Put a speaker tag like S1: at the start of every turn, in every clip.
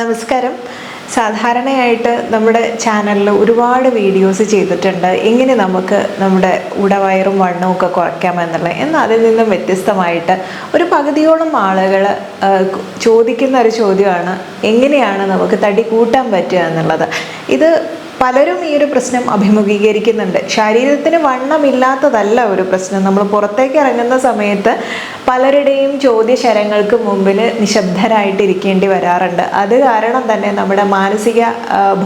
S1: നമസ്കാരം. സാധാരണയായിട്ട് നമ്മുടെ ചാനലിൽ ഒരുപാട് വീഡിയോസ് ചെയ്തിട്ടുണ്ട്. എങ്ങനെ നമുക്ക് നമ്മുടെ ഉടവയറും വണ്ണവും ഒക്കെ കുറയ്ക്കാമെന്നുള്ളത് എന്നാൽ അതിൽ നിന്നും വ്യത്യസ്തമായിട്ട് ഒരു പകുതിയോളം ആളുകൾ ചോദിക്കുന്ന ഒരു ചോദ്യമാണ് എങ്ങനെയാണ് നമുക്ക് തടി കൂട്ടാൻ പറ്റുക എന്നുള്ളത്. ഇത് പലരും ഈ ഒരു പ്രശ്നം അഭിമുഖീകരിക്കുന്നുണ്ട്. ശരീരത്തിന് വണ്ണമില്ലാത്തതല്ല ഒരു പ്രശ്നം. നമ്മൾ പുറത്തേക്ക് ഇറങ്ങുന്ന സമയത്ത് പലരുടെയും ചോദ്യശരങ്ങൾക്ക് മുമ്പിൽ നിശബ്ദരായിട്ടിരിക്കേണ്ടി വരാറുണ്ട്. അത് കാരണം തന്നെ നമ്മുടെ മാനസിക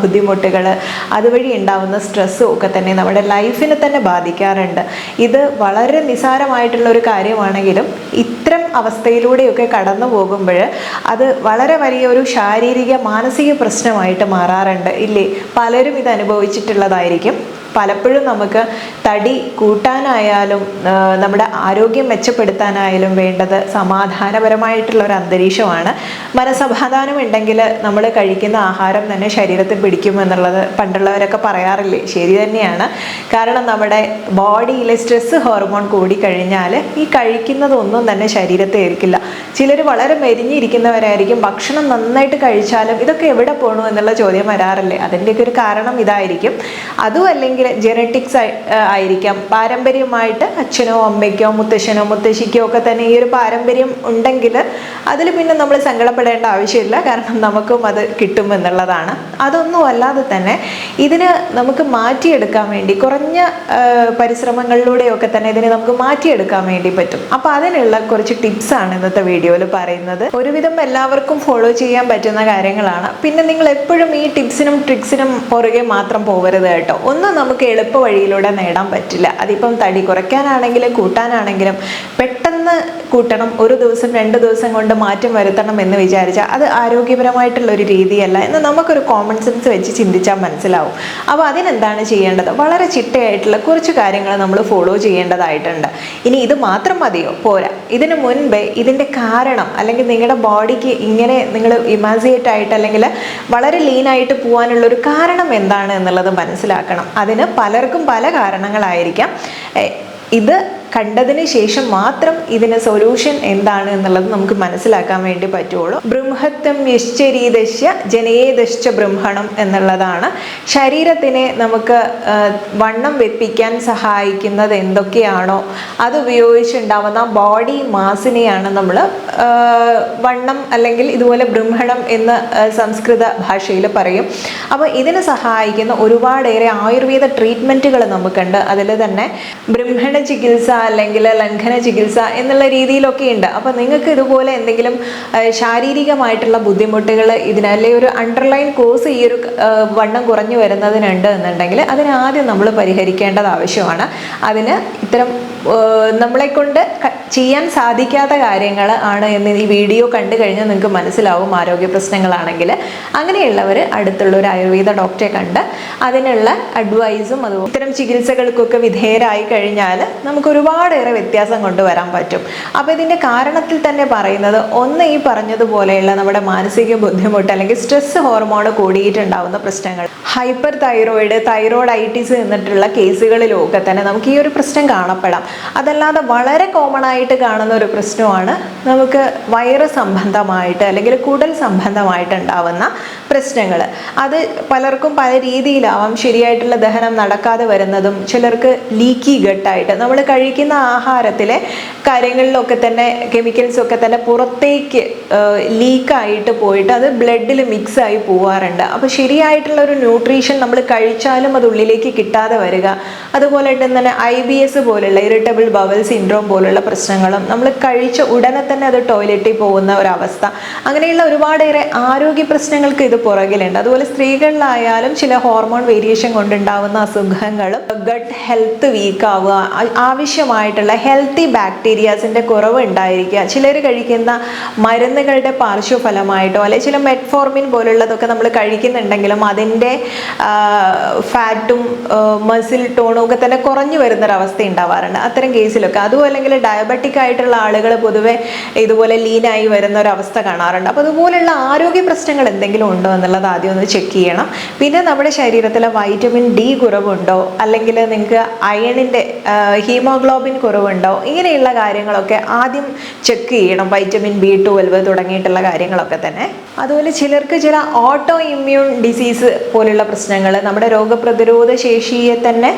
S1: ബുദ്ധിമുട്ടുകൾ അതുവഴി ഉണ്ടാവുന്ന സ്ട്രെസ്സും ഒക്കെ തന്നെ നമ്മുടെ ലൈഫിനെ തന്നെ ബാധിക്കാറുണ്ട്. ഇത് വളരെ നിസാരമായിട്ടുള്ള ഒരു കാര്യമാണെങ്കിലും ഇത്തരം അവസ്ഥയിലൂടെയൊക്കെ കടന്നു പോകുമ്പോൾ അത് വളരെ വലിയ ഒരു ശാരീരിക മാനസിക പ്രശ്നമായിട്ട് മാറാറുണ്ട്. ഇല്ലേ? പലരും ഇത് അനുഭവിച്ചിട്ടുള്ളതായിരിക്കും. പലപ്പോഴും നമുക്ക് തടി കൂട്ടാനായാലും നമ്മുടെ ആരോഗ്യം മെച്ചപ്പെടുത്താനായാലും വേണ്ടത് സമാധാനപരമായിട്ടുള്ള ഒരു അന്തരീക്ഷമാണ്. മനസമാധാനം ഉണ്ടെങ്കിൽ നമ്മൾ കഴിക്കുന്ന ആഹാരം തന്നെ ശരീരത്തിൽ പിടിക്കും എന്നുള്ളത് പണ്ടുള്ളവരൊക്കെ പറയാറില്ലേ? ശരി തന്നെയാണ്. കാരണം നമ്മുടെ ബോഡിയിലെ സ്ട്രെസ് ഹോർമോൺ കൂടിക്കഴിഞ്ഞാൽ ഈ കഴിക്കുന്നതൊന്നും തന്നെ ശരീരത്തെ ഏൽക്കില്ല. ചിലർ വളരെ മെരിഞ്ഞിരിക്കുന്നവരായിരിക്കും ഭക്ഷണം നന്നായിട്ട് കഴിച്ചാലും ഇതൊക്കെ എവിടെ പോകണു എന്നുള്ള ചോദ്യം വരാറില്ലേ? അതിന്റെയൊക്കെ ഒരു കാരണം ഇതായിരിക്കും. അതും അല്ലെങ്കിൽ ജെനറ്റിക്സ് ആയിരിക്കാം. പാരമ്പര്യമായിട്ട് അച്ഛനോ അമ്മയ്ക്കോ മുത്തശ്ശനോ മുത്തശ്ശിക്കോ ഒക്കെ തന്നെ ഈ ഒരു പാരമ്പര്യം ഉണ്ടെങ്കിൽ അതിൽ പിന്നെ നമ്മൾ സങ്കടപ്പെടേണ്ട ആവശ്യമില്ല. കാരണം നമുക്കും അത് കിട്ടുമെന്നുള്ളതാണ് അതൊന്നും അല്ലാതെ തന്നെ ഇതിന് നമുക്ക് മാറ്റിയെടുക്കാൻ വേണ്ടി കുറഞ്ഞ പരിശ്രമങ്ങളിലൂടെയൊക്കെ തന്നെ ഇതിനെ നമുക്ക് മാറ്റിയെടുക്കാൻ വേണ്ടി പറ്റും. അപ്പോൾ അതിനുള്ള കുറച്ച് ടിപ്സാണ് ഇന്നത്തെ വീഡിയോയിൽ പറയുന്നത്. ഒരുവിധം എല്ലാവർക്കും ഫോളോ ചെയ്യാൻ പറ്റുന്ന കാര്യങ്ങളാണ്. പിന്നെ നിങ്ങൾ എപ്പോഴും ഈ ടിപ്സിനും ട്രിക്സിനും പുറകെ മാത്രം പോകരുത് കേട്ടോ. ഒന്ന് നമുക്ക് എളുപ്പ വഴിയിലൂടെ നേടാൻ പറ്റില്ല. അതിപ്പം തടി കുറയ്ക്കാനാണെങ്കിലും കൂട്ടാനാണെങ്കിലും പെട്ടെന്ന് കൂട്ടണം ഒരു ദിവസം രണ്ട് ദിവസം കൊണ്ട് മാറ്റം വരുത്തണം എന്ന് വിചാരിച്ചാൽ അത് ആരോഗ്യപരമായിട്ടുള്ള ഒരു രീതിയല്ല എന്ന് നമുക്കൊരു കോമൺ സെൻസ് വെച്ച് ചിന്തിച്ചാൽ മനസ്സിലാവും. അപ്പോൾ അതിനെന്താണ് ചെയ്യേണ്ടത്? വളരെ ചിട്ടയായിട്ടുള്ള കുറച്ച് കാര്യങ്ങൾ നമ്മൾ ഫോളോ ചെയ്യേണ്ടതായിട്ടുണ്ട്. ഇനി ഇത് മാത്രം മതിയോ? പോരാ. ഇതിന് മുൻപേ ഇതിന്റെ കാരണം അല്ലെങ്കിൽ നിങ്ങളുടെ ബോഡിക്ക് ഇങ്ങനെ നിങ്ങൾ ഇമാസിയേറ്റ് ആയിട്ട് അല്ലെങ്കിൽ വളരെ ലീനായിട്ട് പോകാനുള്ള ഒരു കാരണം എന്താണ് എന്നുള്ളത് മനസ്സിലാക്കണം. അതിന് പലർക്കും പല കാരണങ്ങളായിരിക്കാം. ഇത് കണ്ടതിന് ശേഷം മാത്രം ഇതിന് സൊല്യൂഷൻ എന്താണ് എന്നുള്ളത് നമുക്ക് മനസ്സിലാക്കാൻ വേണ്ടി പറ്റുള്ളൂ. ബൃംഹത്വം യശ്ചരീദശ്യ ജനേദശ്ച ബ്രഹ്മണം എന്നുള്ളതാണ്. ശരീരത്തിനെ നമുക്ക് വണ്ണം വെപ്പിക്കാൻ സഹായിക്കുന്നത് എന്തൊക്കെയാണോ അത് ഉപയോഗിച്ചുണ്ടാവുന്ന ബോഡി മാസിനെയാണ് നമ്മൾ വണ്ണം അല്ലെങ്കിൽ ഇതുപോലെ ബ്രഹ്മണം എന്ന് സംസ്കൃത ഭാഷയിൽ പറയും. അപ്പോൾ ഇതിന് സഹായിക്കുന്ന ഒരുപാടേറെ ആയുർവേദ ട്രീറ്റ്മെന്റുകൾ നമുക്കുണ്ട്. അതിൽ തന്നെ ബ്രഹ്മണ ചികിത്സ അല്ലെങ്കിൽ ലംഘന ചികിത്സ എന്നുള്ള രീതിയിലൊക്കെ ഉണ്ട്. അപ്പോൾ നിങ്ങൾക്ക് ഇതുപോലെ എന്തെങ്കിലും ശാരീരികമായിട്ടുള്ള ബുദ്ധിമുട്ടുകൾ ഇതിന് ഒരു അണ്ടർലൈൻ കോഴ്സ് ഈ ഒരു വണ്ണം കുറഞ്ഞു വരുന്നതിനുണ്ട് എന്നുണ്ടെങ്കിൽ അതിന് ആദ്യം നമ്മൾ പരിഹരിക്കേണ്ടത് ആവശ്യമാണ്. അതിന് ഇത്തരം നമ്മളെ കൊണ്ട് ചെയ്യാൻ സാധിക്കാത്ത കാര്യങ്ങൾ ആണ് എന്ന് ഈ വീഡിയോ കണ്ടു കഴിഞ്ഞാൽ നിങ്ങൾക്ക് മനസ്സിലാവും ആരോഗ്യ പ്രശ്നങ്ങളാണെങ്കിൽ. അങ്ങനെയുള്ളവർ അടുത്തുള്ള ഒരു ആയുർവേദ ഡോക്ടറെ കണ്ട് അതിനുള്ള അഡ്വൈസും അതുപോലെ ഇത്തരം ചികിത്സകൾക്കൊക്കെ വിധേയരായി കഴിഞ്ഞാൽ നമുക്ക് ഒരുപാടേറെ വ്യത്യാസം കൊണ്ടുവരാൻ പറ്റും. അപ്പോൾ ഇതിന്റെ കാരണത്തിൽ തന്നെ പറയുന്നത് ഒന്ന് ഈ പറഞ്ഞതുപോലെയുള്ള നമ്മുടെ മാനസിക ബുദ്ധിമുട്ട് അല്ലെങ്കിൽ സ്ട്രെസ് ഹോർമോൺ കൂടിയിട്ടുണ്ടാവുന്ന പ്രശ്നങ്ങൾ. ഹൈപ്പർ തൈറോയിഡ് തൈറോയിഡൈറ്റിസ് എന്നിട്ടുള്ള കേസുകളിലൊക്കെ തന്നെ നമുക്ക് ഈ ഒരു പ്രശ്നം കാണപ്പെടാം. അതല്ലാതെ വളരെ കോമൺ ആയിട്ട് കാണുന്ന ഒരു പ്രശ്നമാണ് നമുക്ക് വയറ് സംബന്ധമായിട്ട് അല്ലെങ്കിൽ കുടൽ സംബന്ധമായിട്ട് ഉണ്ടാവുന്ന പ്രശ്നങ്ങൾ. അത് പലർക്കും പല രീതിയിലാവാം. ശരിയായിട്ടുള്ള ദഹനം നടക്കാതെ വരുന്നതും ചിലർക്ക് ലീക്കി ഗട്ടായിട്ട് നമ്മൾ കഴിക്കുന്ന ആഹാരത്തിലെ കാര്യങ്ങളിലൊക്കെ തന്നെ കെമിക്കൽസ് ഒക്കെ തന്നെ പുറത്തേക്ക് ലീക്കായിട്ട് പോയിട്ട് അത് ബ്ലഡിൽ മിക്സ് ആയി പോവാറുണ്ട്. അപ്പോൾ ശരിയായിട്ടുള്ള ഒരു ന്യൂട്രീഷൻ നമ്മൾ കഴിച്ചാലും അത് ഉള്ളിലേക്ക് കിട്ടാതെ വരിക. അതുപോലെ തന്നെ ഐ ബി എസ് പോലുള്ള ഇറിറ്റബിൾ ബവൽ സിൻഡ്രോം പോലുള്ള പ്രശ്നങ്ങളും നമ്മൾ കഴിച്ച ഉടനെ തന്നെ അത് ടോയ്ലറ്റിൽ പോകുന്ന ഒരവസ്ഥ. അങ്ങനെയുള്ള ഒരുപാടേറെ ആരോഗ്യ പ്രശ്നങ്ങൾക്ക് ഇത് പുറകിലുണ്ട്. അതുപോലെ സ്ത്രീകളിലായാലും ചില ഹോർമോൺ വേരിയേഷൻ കൊണ്ടുണ്ടാവുന്ന അസുഖങ്ങളും ഗട്ട് ഹെൽത്ത് വീക്കാവുക ആവശ്യം ആവശ്യമായിട്ടുള്ള ഹെൽത്തി ബാക്ടീരിയാസിന്റെ കുറവ് ഉണ്ടായിരിക്കുക. ചിലർ കഴിക്കുന്ന മരുന്നുകളുടെ പാർശ്വഫലമായിട്ടോ അല്ലെങ്കിൽ ചില മെറ്റ്ഫോർമിൻ പോലുള്ളതൊക്കെ നമ്മൾ കഴിക്കുന്നുണ്ടെങ്കിലും അതിന്റെ ഫാറ്റും മസിൽ ടോണും ഒക്കെ തന്നെ കുറഞ്ഞു വരുന്നൊരവസ്ഥ ഉണ്ടാവാറുണ്ട്. അത്തരം കേസിലൊക്കെ അതും അല്ലെങ്കിൽ ഡയബറ്റിക് ആയിട്ടുള്ള ആളുകൾ പൊതുവെ ഇതുപോലെ ലീനായി വരുന്ന ഒരവസ്ഥ കാണാറുണ്ട്. അപ്പോൾ അതുപോലെയുള്ള ആരോഗ്യ പ്രശ്നങ്ങൾ എന്തെങ്കിലും ഉണ്ടോ എന്നുള്ളത് ആദ്യം ഒന്ന് ചെക്ക് ചെയ്യണം. പിന്നെ നമ്മുടെ ശരീരത്തിലെ വൈറ്റമിൻ ഡി കുറവുണ്ടോ? അല്ലെങ്കിൽ നിങ്ങൾക്ക് അയണിന്റെ ഹീമോഗ്ലോ ഹീമോഗ്ലോബിൻ കുറവുണ്ടോ? ഇങ്ങനെയുള്ള കാര്യങ്ങളൊക്കെ ആദ്യം ചെക്ക് ചെയ്യണം. വൈറ്റമിൻ ബി ട്വൽവ് തുടങ്ങിയിട്ടുള്ള കാര്യങ്ങളൊക്കെ തന്നെ. അതുപോലെ ചിലർക്ക് ചില ഓട്ടോ ഇമ്മ്യൂൺ ഡിസീസ് പോലുള്ള പ്രശ്നങ്ങൾ നമ്മുടെ രോഗപ്രതിരോധ ശേഷിയെ തന്നെ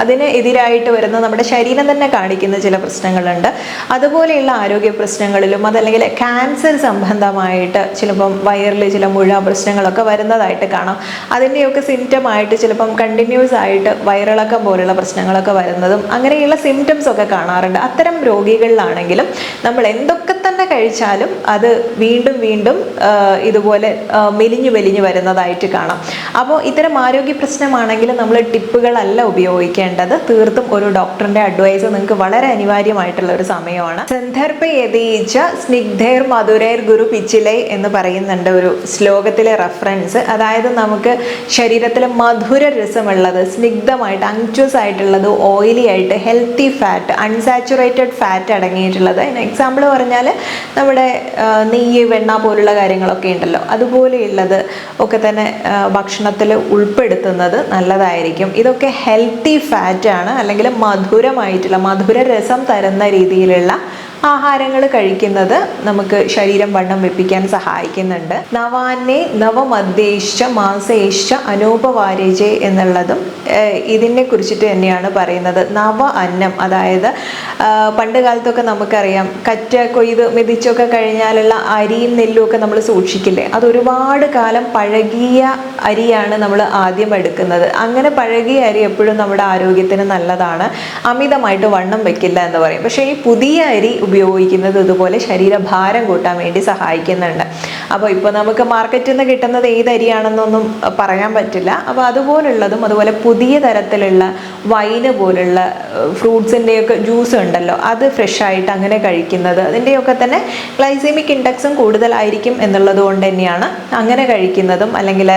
S1: അതിന് എതിരായിട്ട് വരുന്ന നമ്മുടെ ശരീരം തന്നെ കാണിക്കുന്ന ചില പ്രശ്നങ്ങളുണ്ട്. അതുപോലെയുള്ള ആരോഗ്യ പ്രശ്നങ്ങളിലും അതല്ലെങ്കിൽ ക്യാൻസർ സംബന്ധമായിട്ട് ചിലപ്പം വയറിൽ ചില മുഴ പ്രശ്നങ്ങളൊക്കെ വരുന്നതായിട്ട് കാണാം. അതിന്റെയൊക്കെ സിംറ്റം ആയിട്ട് ചിലപ്പം കണ്ടിന്യൂസ് ആയിട്ട് വയറിളക്കം പോലുള്ള പ്രശ്നങ്ങളൊക്കെ വരുന്നതും അങ്ങനെയുള്ള സിംറ്റംസ് ഒക്കെ കാണാറുണ്ട്. അത്തരം രോഗികളിലാണെങ്കിലും നമ്മൾ എന്തൊക്കെ തന്നെ കഴിച്ചാലും അത് വീണ്ടും വീണ്ടും ഇതുപോലെ മെലിഞ്ഞു മെലിഞ്ഞു വരുന്നതായിട്ട് കാണാം. അപ്പോൾ ഇത്തരം ആരോഗ്യ പ്രശ്നമാണെങ്കിൽ നമ്മൾ ടിപ്പുകളല്ല ഉപയോഗിക്കേണ്ടത്. തീർത്തും ഒരു ഡോക്ടറിന്റെ അഡ്വൈസ് നിങ്ങൾക്ക് വളരെ അനിവാര്യമായിട്ടുള്ള ഒരു സമയമാണ്. സന്ദർഭ യതീച്ച സ്നിഗ്ധേർ മധുരേർ ഗുരു പിച്ചിലൈ എന്ന് പറയുന്നുണ്ട് ഒരു ശ്ലോകത്തിലെ റെഫറൻസ്. അതായത് നമുക്ക് ശരീരത്തിൽ മധുര രസമുള്ളത് സ്നിഗ്ധമായിട്ട് അങ്ക്ച്വസ് ആയിട്ടുള്ളത് ഓയിലി ആയിട്ട് ഹെൽത്തി ഫാറ്റ് അൺസാച്ചുറേറ്റഡ് ഫാറ്റ് അടങ്ങിയിട്ടുള്ളത്. എക്സാമ്പിൾ പറഞ്ഞാൽ നമ്മുടെ നെയ്യ് വെണ്ണ പോലുള്ള കാര്യങ്ങളൊക്കെ ഉണ്ടല്ലോ. അതുപോലെയുള്ളത് ഒക്കെ തന്നെ ഭക്ഷണത്തിൽ ഉൾപ്പെടുത്തുന്നത് നല്ലതായിരിക്കും. ഇതൊക്കെ ഹെൽത്തി ഫാറ്റാണ് അല്ലെങ്കിൽ മധുരമായിട്ടുള്ള മധുര രസം തരുന്ന രീതിയിലുള്ള ആഹാരങ്ങൾ കഴിക്കുന്നത് നമുക്ക് ശരീരം വണ്ണം വെപ്പിക്കാൻ സഹായിക്കുന്നുണ്ട്. നവാന്നെ നവമദ്ദേശ മാസേശ്ച അനൂപവാരജെ എന്നുള്ളതും ഇതിനെ കുറിച്ചിട്ട് തന്നെയാണ് പറയുന്നത്. നവ അന്നം അതായത് പണ്ട് കാലത്തൊക്കെ നമുക്കറിയാം കറ്റ കൊയ്ത് മെതിച്ചൊക്കെ കഴിഞ്ഞാലുള്ള അരിയും നെല്ലും ഒക്കെ നമ്മൾ സൂക്ഷിക്കില്ലേ? അത് ഒരുപാട് കാലം പഴകിയ അരിയാണ് നമ്മൾ ആദ്യം എടുക്കുന്നത്. അങ്ങനെ പഴകിയ അരി എപ്പോഴും നമ്മുടെ ആരോഗ്യത്തിന് നല്ലതാണ്. അമിതമായിട്ട് വണ്ണം വെക്കില്ല എന്ന് പറയും. പക്ഷേ ഈ പുതിയ അരി ഉപയോഗിക്കുന്നത് ഇതുപോലെ ശരീരഭാരം കൂട്ടാൻ വേണ്ടി സഹായിക്കുന്നുണ്ട്. അപ്പോൾ ഇപ്പോൾ നമുക്ക് മാർക്കറ്റിൽ നിന്ന് കിട്ടുന്നത് ഏത് അരിയാണെന്നൊന്നും പറയാൻ പറ്റില്ല. അപ്പോൾ അതുപോലുള്ളതും അതുപോലെ പുതിയ തരത്തിലുള്ള വൈന് പോലുള്ള ഫ്രൂട്ട്സിന്റെയൊക്കെ ജ്യൂസ് ഉണ്ടല്ലോ അത് ഫ്രഷായിട്ട് അങ്ങനെ കഴിക്കുന്നത്. അതിന്റെയൊക്കെ തന്നെ ഗ്ലൈസീമിക് ഇൻഡെക്സും കൂടുതലായിരിക്കും എന്നുള്ളത് കൊണ്ട് തന്നെയാണ് അങ്ങനെ കഴിക്കുന്നതും അല്ലെങ്കിൽ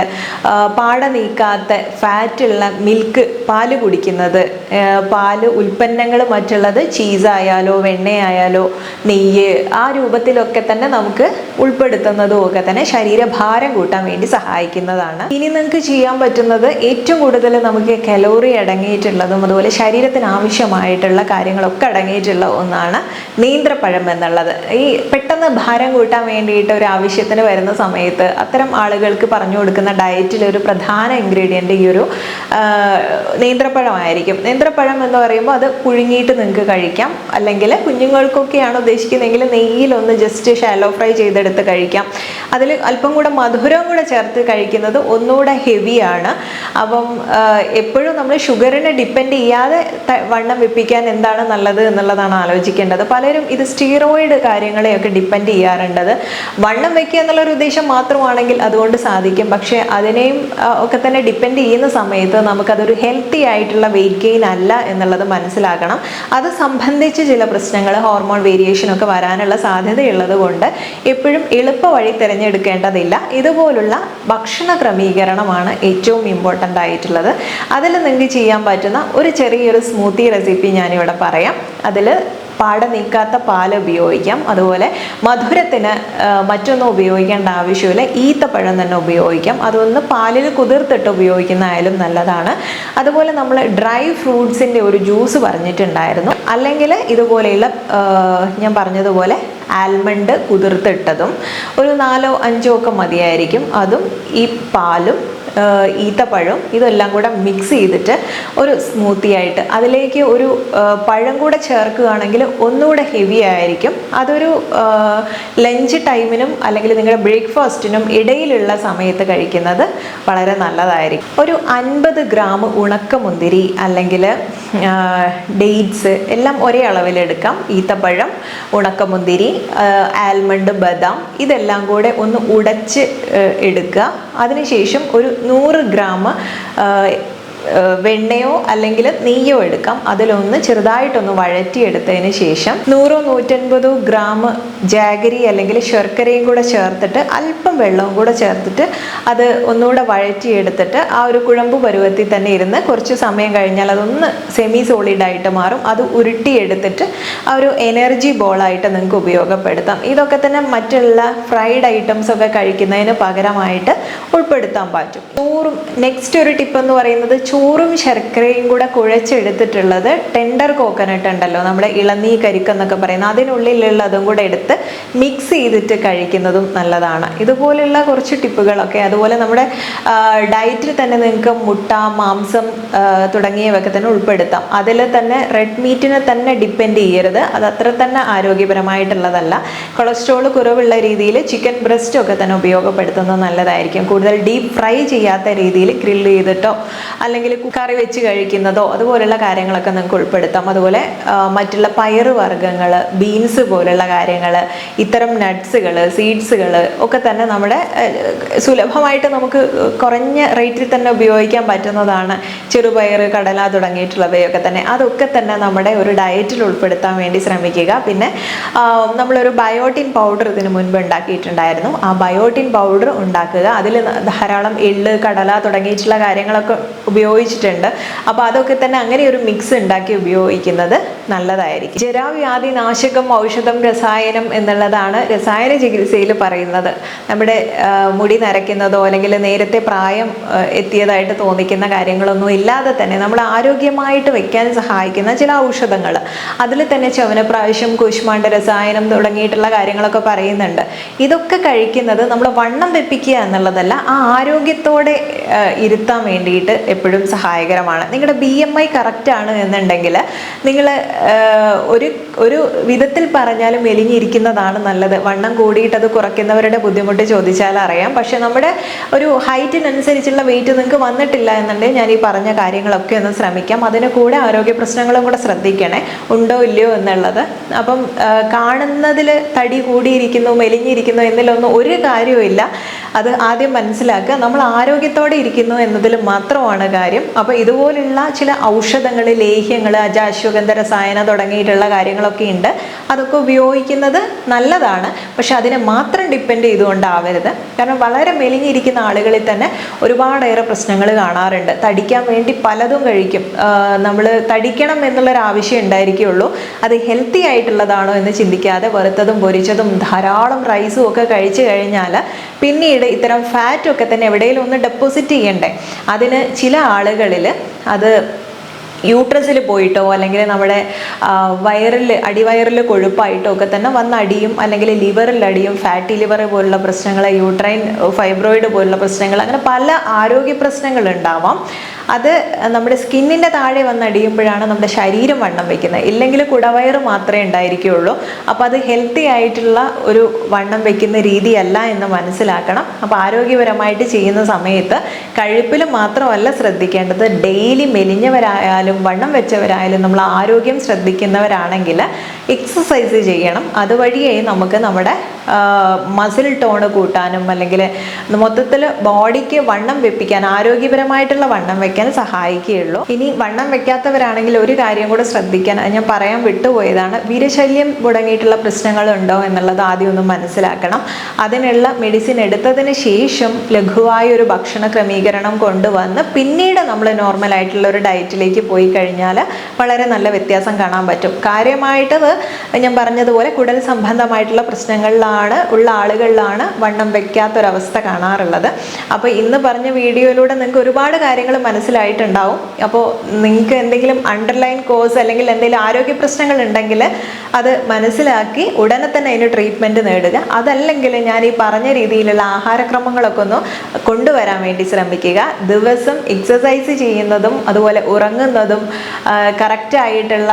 S1: പാട നീക്കാത്ത ഫാറ്റുള്ള മിൽക്ക് പാൽ കുടിക്കുന്നത് പാൽ ഉൽപ്പന്നങ്ങൾ മറ്റുള്ളത് ചീസായാലോ വെണ്ണയായാലോ നെയ്യ് ആ രൂപത്തിലൊക്കെ തന്നെ നമുക്ക് ഉൾപ്പെടുത്തുന്നതും ഒക്കെ തന്നെ ശരീരഭാരം കൂട്ടാൻ വേണ്ടി സഹായിക്കുന്നതാണ്. ഇനി നിങ്ങൾക്ക് ചെയ്യാൻ പറ്റുന്നത് ഏറ്റവും കൂടുതൽ നമുക്ക് കലോറി അടങ്ങിയിട്ടുള്ളതും അതുപോലെ ശരീരത്തിന് ആവശ്യമായിട്ടുള്ള കാര്യങ്ങളൊക്കെ അടങ്ങിയിട്ടുള്ള ഒന്നാണ് നേന്ത്രപ്പഴം എന്നുള്ളത്. ഈ പെട്ടെന്ന് ഭാരം കൂട്ടാൻ വേണ്ടിയിട്ട് ഒരു ആവശ്യത്തിന് വരുന്ന സമയത്ത് അത്തരം ആളുകൾക്ക് പറഞ്ഞു കൊടുക്കുന്ന ഡയറ്റിലെ ഒരു പ്രധാന ഇൻഗ്രീഡിയന്റ് ഈ ഒരു നേന്ത്രപ്പഴമായിരിക്കും. നേന്ത്രപ്പഴം എന്ന് പറയുമ്പോൾ അത് പുഴുങ്ങിയിട്ട് നിങ്ങൾക്ക് കഴിക്കാം. അല്ലെങ്കിൽ കുഞ്ഞുങ്ങൾക്കൊക്കെയാണ് ഉദ്ദേശിക്കുന്നതെങ്കിൽ നെയ്യിലൊന്ന് ജസ്റ്റ് ഷാലോ ഫ്രൈ ചെയ്തെടുത്ത് കഴിക്കാം. അതിൽ അല്പം കൂടെ മധുരവും കൂടെ ചേർത്ത് കഴിക്കുന്നത് ഒന്നുകൂടെ ഹെവിയാണ്. അപ്പം എപ്പോഴും നമ്മൾ ഷുഗറിനെ ഡിപ്പെൻഡ് ചെയ്യാതെ വണ്ണം വെപ്പിക്കാൻ എന്താണ് നല്ലത് എന്നുള്ളതാണ് ആലോചിക്കേണ്ടത്. പലരും ഇത് സ്റ്റീറോയിഡ് കാര്യങ്ങളെയൊക്കെ ഡിപ്പെൻഡ് ചെയ്യാറുണ്ടത് വണ്ണം വെക്കുക എന്നുള്ളൊരു ഉദ്ദേശം മാത്രമാണെങ്കിൽ അതുകൊണ്ട് സാധിക്കും. പക്ഷേ അതിനെയും ഒക്കെ തന്നെ ഡിപ്പെൻഡ് ചെയ്യുന്ന സമയത്ത് നമുക്കതൊരു ഹെൽത്തി ആയിട്ടുള്ള വെയിറ്റ് ഗെയിൻ അല്ല എന്നുള്ളത് മനസ്സിലാക്കണം. അത് സംബന്ധിച്ച് ചില പ്രശ്നങ്ങൾ ഹോർമോൺ വേരിയേഷനൊക്കെ വരാനുള്ള സാധ്യതയുള്ളത് കൊണ്ട് എപ്പോഴും എളുപ്പ വഴി തിരഞ്ഞെടുക്കേണ്ടതില്ല. ഇതുപോലുള്ള ഭക്ഷണ ക്രമീകരണമാണ് ഏറ്റവും ഇമ്പോർട്ടന്റ് ആയിട്ടുള്ളത്. അതിൽ നിങ്ങൾക്ക് ചെയ്യാൻ പറ്റുന്ന ഒരു ചെറിയൊരു സ്മൂത്തി റെസിപ്പി ഞാനിവിടെ പറയാം. അതിൽ പാട നീക്കാത്ത പാൽ ഉപയോഗിക്കാം. അതുപോലെ മധുരത്തിന് മറ്റൊന്നും ഉപയോഗിക്കേണ്ട ആവശ്യമില്ല. ഈത്തപ്പഴം തന്നെ ഉപയോഗിക്കാം. അതൊന്ന് പാലിൽ കുതിർത്തിട്ട് ഉപയോഗിക്കുന്നതായാലും നല്ലതാണ്. അതുപോലെ നമ്മൾ ഡ്രൈ ഫ്രൂട്ട്സിന്റെ ഒരു ജ്യൂസ് പറഞ്ഞിട്ടുണ്ടായിരുന്നു. അല്ലെങ്കിൽ ഇതുപോലെയുള്ള ഞാൻ പറഞ്ഞതുപോലെ ആൽമണ്ട് കുതിർത്തിട്ടതും ഒരു നാലോ അഞ്ചോ ഒക്കെ മതിയായിരിക്കും. അതും ഈ പാലും ആഹ് ഈത്തപ്പഴം ഇതെല്ലാം കൂടെ മിക്സ് ചെയ്തിട്ട് ഒരു സ്മൂത്തി ആയിട്ട് അതിലേക്ക് ഒരു പഴം കൂടെ ചേർക്കുകയാണെങ്കിൽ ഒന്നുകൂടെ ഹെവി ആയിരിക്കും. അതൊരു ലഞ്ച് ടൈമിനും അല്ലെങ്കിൽ നിങ്ങളുടെ ബ്രേക്ക്ഫാസ്റ്റിനും ഇടയിലുള്ള സമയത്ത് കഴിക്കുന്നത് വളരെ നല്ലതായിരിക്കും. ഒരു അൻപത് ഗ്രാം ഉണക്കമുന്തിരി അല്ലെങ്കിൽ ഡേറ്റ്സ് എല്ലാം ഒരേ അളവിലെടുക്കാം ഈത്തപ്പഴം ഉണക്കമുന്തിരി ആൽമണ്ട് ബദാം ഇതെല്ലാം കൂടെ ഒന്ന് ഉടച്ച് എടുക്കുക. അതിനുശേഷം ഒരു നൂറ് ഗ്രാം വെണ്ണയോ അല്ലെങ്കിൽ നെയ്യോ എടുക്കാം. അതിലൊന്ന് ചെറുതായിട്ടൊന്ന് വഴറ്റിയെടുത്തതിന് ശേഷം നൂറോ നൂറ്റൻപതോ ഗ്രാം ജാഗരി അല്ലെങ്കിൽ ശർക്കരയും കൂടെ ചേർത്തിട്ട് അല്പം വെള്ളവും കൂടെ ചേർത്തിട്ട് അത് ഒന്നുകൂടെ വഴറ്റിയെടുത്തിട്ട് ആ ഒരു കുഴമ്പ് പരുവത്തിൽ തന്നെ ഇരുന്ന് കുറച്ച് സമയം കഴിഞ്ഞാൽ അതൊന്ന് സെമി സോളിഡായിട്ട് മാറും. അത് ഉരുട്ടിയെടുത്തിട്ട് ആ ഒരു എനർജി ബോളായിട്ട് നിങ്ങൾക്ക് ഉപയോഗപ്പെടുത്താം. ഇതൊക്കെ തന്നെ മറ്റുള്ള ഫ്രൈഡ് ഐറ്റംസ് ഒക്കെ കഴിക്കുന്നതിന് പകരമായിട്ട് ഉൾപ്പെടുത്താൻ പറ്റും. നൂറും നെക്സ്റ്റ് ഒരു ടിപ്പ് എന്ന് പറയുന്നത് ചോറും ശർക്കരയും കൂടെ കുഴച്ചെടുത്തിട്ടുള്ളത് ടെൻഡർ കോക്കനട്ട് ഉണ്ടല്ലോ നമ്മുടെ ഇളനീ കരിക്ക് എന്നൊക്കെ പറയുന്നത് അതിനുള്ളിലുള്ളതും കൂടെ എടുത്ത് മിക്സ് ചെയ്തിട്ട് കഴിക്കുന്നതും നല്ലതാണ്. ഇതുപോലുള്ള കുറച്ച് ടിപ്പുകളൊക്കെ അതുപോലെ നമ്മുടെ ഡയറ്റിൽ തന്നെ നിങ്ങൾക്ക് മുട്ട മാംസം തുടങ്ങിയവയൊക്കെ തന്നെ ഉൾപ്പെടുത്താം. അതിൽ തന്നെ റെഡ് മീറ്റിനെ തന്നെ ഡിപ്പെൻഡ് ചെയ്യരുത്. അത് അത്ര തന്നെ ആരോഗ്യപരമായിട്ടുള്ളതല്ല. കൊളസ്ട്രോൾ കുറവുള്ള രീതിയിൽ ചിക്കൻ ബ്രസ്റ്റ് ഒക്കെ തന്നെ ഉപയോഗപ്പെടുത്തുന്നത് നല്ലതായിരിക്കും. കൂടുതൽ ഡീപ്പ് ഫ്രൈ ചെയ്യാത്ത രീതിയിൽ ഗ്രില്ല് ചെയ്തിട്ടോ അല്ലെങ്കിൽ കറി വെച്ച് കഴിക്കുന്നതോ അതുപോലുള്ള കാര്യങ്ങളൊക്കെ നിങ്ങൾക്ക് ഉൾപ്പെടുത്താം. അതുപോലെ മറ്റുള്ള പയറ് വർഗങ്ങൾ ബീൻസ് പോലുള്ള കാര്യങ്ങൾ ഇത്തരം നട്ട്സുകൾ സീഡ്സുകൾ ഒക്കെ തന്നെ നമ്മുടെ സുലഭമായിട്ട് നമുക്ക് കുറഞ്ഞ റേറ്റിൽ തന്നെ ഉപയോഗിക്കാൻ പറ്റുന്നതാണ്. ചെറുപയർ കടല തുടങ്ങിയിട്ടുള്ളവയൊക്കെ തന്നെ. അതൊക്കെ തന്നെ നമ്മുടെ ഒരു ഡയറ്റിൽ ഉൾപ്പെടുത്താൻ വേണ്ടി ശ്രമിക്കുക. പിന്നെ നമ്മളൊരു ബയോട്ടിൻ പൗഡർ ഇതിന് മുൻപ് ഉണ്ടാക്കിയിട്ടുണ്ടായിരുന്നു. ആ ബയോട്ടിൻ പൗഡർ ഉണ്ടാക്കുക. അതിൽ ധാരാളം എള്ള് കടല തുടങ്ങിയിട്ടുള്ള കാര്യങ്ങളൊക്കെ ഉപയോഗിച്ചിട്ടുണ്ട്. അപ്പോൾ അതൊക്കെ തന്നെ അങ്ങനെ ഒരു മിക്സ് ഉണ്ടാക്കി ഉപയോഗിക്കുന്നത് നല്ലതായിരിക്കും. ജരാവ്യാധി നാശകം ഔഷധം രസായനം എന്നുള്ളതാണ് രസായന ചികിത്സയിൽ പറയുന്നത്. നമ്മുടെ മുടി നരയ്ക്കുന്നതോ അല്ലെങ്കിൽ നേരത്തെ പ്രായം എത്തിയതായിട്ട് തോന്നിക്കുന്ന കാര്യങ്ങളൊന്നും ഇല്ലാതെ തന്നെ നമ്മൾ ആരോഗ്യമായിട്ട് വെക്കാൻ സഹായിക്കുന്ന ചില ഔഷധങ്ങൾ. അതിൽ തന്നെ ചവനപ്രാവശ്യം കുശ്മാണ്ട രസായനം തുടങ്ങിയിട്ടുള്ള കാര്യങ്ങളൊക്കെ പറയുന്നുണ്ട്. ഇതൊക്കെ കഴിക്കുന്നത് നമ്മൾ വണ്ണം വെപ്പിക്കുക എന്നുള്ളതല്ല ആ ആരോഗ്യത്തോടെ ഇരുത്താൻ വേണ്ടിയിട്ട് എപ്പോഴും സഹായകരമാണ്. നിങ്ങളുടെ ബി എം ഐ കറക്റ്റാണ് എന്നുണ്ടെങ്കിൽ നിങ്ങൾ ഒരു ഒരു വിധത്തിൽ പറഞ്ഞാലും മെലിഞ്ഞിരിക്കുന്നതാണ് നല്ലത്. വണ്ണം കൂടിയിട്ട് അത് കുറയ്ക്കുന്നവരുടെ ബുദ്ധിമുട്ട് ചോദിച്ചാൽ അറിയാം. പക്ഷെ നമ്മുടെ ഒരു ഹൈറ്റിനനുസരിച്ചുള്ള വെയിറ്റ് നിങ്ങൾക്ക് വന്നിട്ടില്ല എന്നുണ്ടെങ്കിൽ ഞാൻ ഈ പറഞ്ഞ കാര്യങ്ങളൊക്കെ ഒന്ന് ശ്രമിക്കാം. അതിന് കൂടെ ആരോഗ്യ പ്രശ്നങ്ങളും കൂടെ ശ്രദ്ധിക്കണേ. ഉണ്ടോ ഇല്ലയോ എന്നുള്ളത്. അപ്പം കാണുന്നതിൽ തടി കൂടിയിരിക്കുന്നു മെലിഞ്ഞിരിക്കുന്നു എന്നിലൊന്നും ഒരു കാര്യവുമില്ല. അത് ആദ്യം മനസ്സിലാക്കുക. നമ്മൾ ആരോഗ്യത്തോടെ ഇരിക്കുന്നു എന്നതിൽ മാത്രമാണ് കാര്യം. അപ്പോൾ ഇതുപോലുള്ള ചില ഔഷധങ്ങൾ ലേഹ്യങ്ങൾ അജാശ്വഗന്ധ രസായന തുടങ്ങിയിട്ടുള്ള കാര്യങ്ങളൊക്കെ ഉണ്ട്. അതൊക്കെ ഉപയോഗിക്കുന്നത് നല്ലതാണ്. പക്ഷെ അതിനെ മാത്രം ഡിപ്പെൻഡ് ചെയ്തുകൊണ്ടാവരുത്. കാരണം വളരെ മെലിഞ്ഞിരിക്കുന്ന ആളുകളിൽ തന്നെ ഒരുപാടേറെ പ്രശ്നങ്ങൾ കാണാറുണ്ട്. തടിക്കാൻ വേണ്ടി പലതും കഴിക്കും. നമ്മൾ തടിക്കണം എന്നുള്ളൊരു ആവശ്യം ഉണ്ടായിരിക്കുള്ളൂ അത് ഹെൽത്തി ആയിട്ടുള്ളതാണോ എന്ന് ചിന്തിക്കാതെ വറുത്തതും പൊരിച്ചതും ധാരാളം റൈസും ഒക്കെ കഴിച്ചു കഴിഞ്ഞാൽ പിന്നീട് ഇത്തരം ഫാറ്റ് ഒക്കെ തന്നെ എവിടെയെങ്കിലും ഒന്ന് ഡെപ്പോസിറ്റ് ചെയ്യണ്ടേ? അതിന് ചില ആളുകളിൽ അത് യൂട്രസിൽ പോയിട്ടോ അല്ലെങ്കിൽ നമ്മുടെ വയറിൽ അടിവയറിൽ കൊഴുപ്പായിട്ടോ ഒക്കെ തന്നെ വന്ന് അടിയും അല്ലെങ്കിൽ ലിവറിൽ അടിയും ഫാറ്റി ലിവർ പോലുള്ള പ്രശ്നങ്ങൾ യൂട്രൈൻ ഫൈബ്രോയിഡ് പോലുള്ള പ്രശ്നങ്ങൾ അങ്ങനെ പല ആരോഗ്യ പ്രശ്നങ്ങൾ ഉണ്ടാവാം. അത് നമ്മുടെ സ്കിന്നിന്റെ താഴെ വന്ന് അടിയുമ്പോഴാണ് നമ്മുടെ ശരീരം വണ്ണം വയ്ക്കുന്നത് ഇല്ലെങ്കിൽ കുടവയറ് മാത്രമേ ഉണ്ടായിരിക്കുകയുള്ളൂ. അപ്പോൾ അത് ഹെൽത്തി ആയിട്ടുള്ള ഒരു വണ്ണം വയ്ക്കുന്ന രീതിയല്ല എന്ന് മനസ്സിലാക്കണം. അപ്പോൾ ആരോഗ്യപരമായിട്ട് ചെയ്യുന്ന സമയത്ത് കഴുപ്പിൽ മാത്രമല്ല ശ്രദ്ധിക്കേണ്ടത്. ഡെയിലി മെലിഞ്ഞവരായാലും വണ്ണം വെച്ചവരായാലും നമ്മൾ ആരോഗ്യം ശ്രദ്ധിക്കുന്നവരാണെങ്കിൽ എക്സസൈസ് ചെയ്യണം. അതുവഴിയേ നമുക്ക് നമ്മുടെ മസിൽ ടോണ് കൂട്ടാനും അല്ലെങ്കിൽ മൊത്തത്തിൽ ബോഡിക്ക് വണ്ണം വെപ്പിക്കാൻ ആരോഗ്യപരമായിട്ടുള്ള വണ്ണം വെക്കാൻ സഹായിക്കുകയുള്ളൂ. ഇനി വണ്ണം വെക്കാത്തവരാണെങ്കിൽ ഒരു കാര്യം കൂടെ ശ്രദ്ധിക്കാൻ ഞാൻ പറയാൻ വിട്ടുപോയതാണ്. വീരശല്യം മുടങ്ങിയിട്ടുള്ള പ്രശ്നങ്ങൾ ഉണ്ടോ എന്നുള്ളത് ആദ്യം ഒന്ന് മനസ്സിലാക്കണം. അതിനുള്ള മെഡിസിൻ എടുത്തതിന് ശേഷം ലഘുവായ ഒരു ഭക്ഷണ ക്രമീകരണം കൊണ്ടുവന്ന് പിന്നീട് നമ്മൾ നോർമൽ ആയിട്ടുള്ള ഒരു ഡയറ്റിലേക്ക് പോയി കഴിഞ്ഞാൽ വളരെ നല്ല വ്യത്യാസം കാണാൻ പറ്റും. കാര്യമായിട്ടത് ഞാൻ പറഞ്ഞതുപോലെ കുടൽ സംബന്ധമായിട്ടുള്ള പ്രശ്നങ്ങളിലാണ് ഉള്ള ആളുകളിലാണ് വണ്ണം വെക്കാത്തൊരവസ്ഥ കാണാറുള്ളത്. അപ്പോൾ ഇന്ന് പറഞ്ഞ വീഡിയോയിലൂടെ നിങ്ങൾക്ക് ഒരുപാട് കാര്യങ്ങൾ മനസ്സിലായിട്ടുണ്ടാവും. അപ്പോൾ നിങ്ങൾക്ക് എന്തെങ്കിലും അണ്ടർലൈൻ കോഴ്സ് അല്ലെങ്കിൽ എന്തെങ്കിലും ആരോഗ്യ പ്രശ്നങ്ങൾ ഉണ്ടെങ്കിൽ അത് മനസ്സിലാക്കി ഉടനെ തന്നെ അതിന് ട്രീറ്റ്മെന്റ് നേടുക. അതല്ലെങ്കിൽ ഞാൻ ഈ പറഞ്ഞ രീതിയിലുള്ള ആഹാരക്രമങ്ങളൊക്കെ ഒന്ന് കൊണ്ടുവരാൻ വേണ്ടി ശ്രമിക്കുക. ദിവസം എക്സസൈസ് ചെയ്യുന്നതും അതുപോലെ ഉറങ്ങുന്നതും കറക്റ്റായിട്ടുള്ള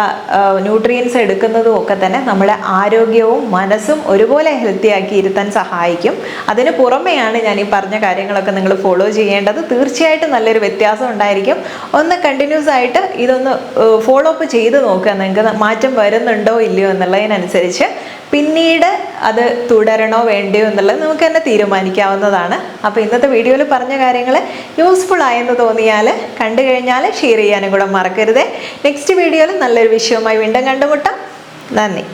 S1: ന്യൂട്രിയൻസ് എടുക്കുന്നതും ഒക്കെ തന്നെ നമ്മുടെ ആരോഗ്യവും മനസ്സും ഒരുപോലെ ഹെൽത്തി ആക്കി ഇരുത്താൻ സഹായിക്കും. അതിന് പുറമെയാണ് ഞാൻ ഈ പറഞ്ഞ കാര്യങ്ങളൊക്കെ നിങ്ങൾ ഫോളോ ചെയ്യേണ്ടത്. തീർച്ചയായിട്ടും നല്ലൊരു വ്യത്യാസം ഉണ്ടായിരിക്കും. ഒന്ന് കണ്ടിന്യൂസ് ആയിട്ട് ഇതൊന്ന് ഫോളോ അപ്പ് ചെയ്ത് നോക്കുക. നിങ്ങൾക്ക് മാറ്റം വരുന്നുണ്ടോ ഇല്ലയോ എന്നുള്ളതിനനുസരിച്ച് പിന്നീട് അത് തുടരണോ വേണ്ടയോ എന്നുള്ളത് നമുക്ക് തന്നെ തീരുമാനിക്കാവുന്നതാണ്. അപ്പോൾ ഇന്നത്തെ വീഡിയോയിൽ പറഞ്ഞ കാര്യങ്ങൾ യൂസ്ഫുൾ ആയെന്ന് തോന്നിയാൽ കണ്ടു കഴിഞ്ഞാൽ ഷെയർ ചെയ്യാനും കൂടെ മറക്കരുത്. നെക്സ്റ്റ് വീഡിയോയിൽ നല്ലൊരു വിഷയവുമായി വീണ്ടും കണ്ടുമുട്ടാം. നന്ദി.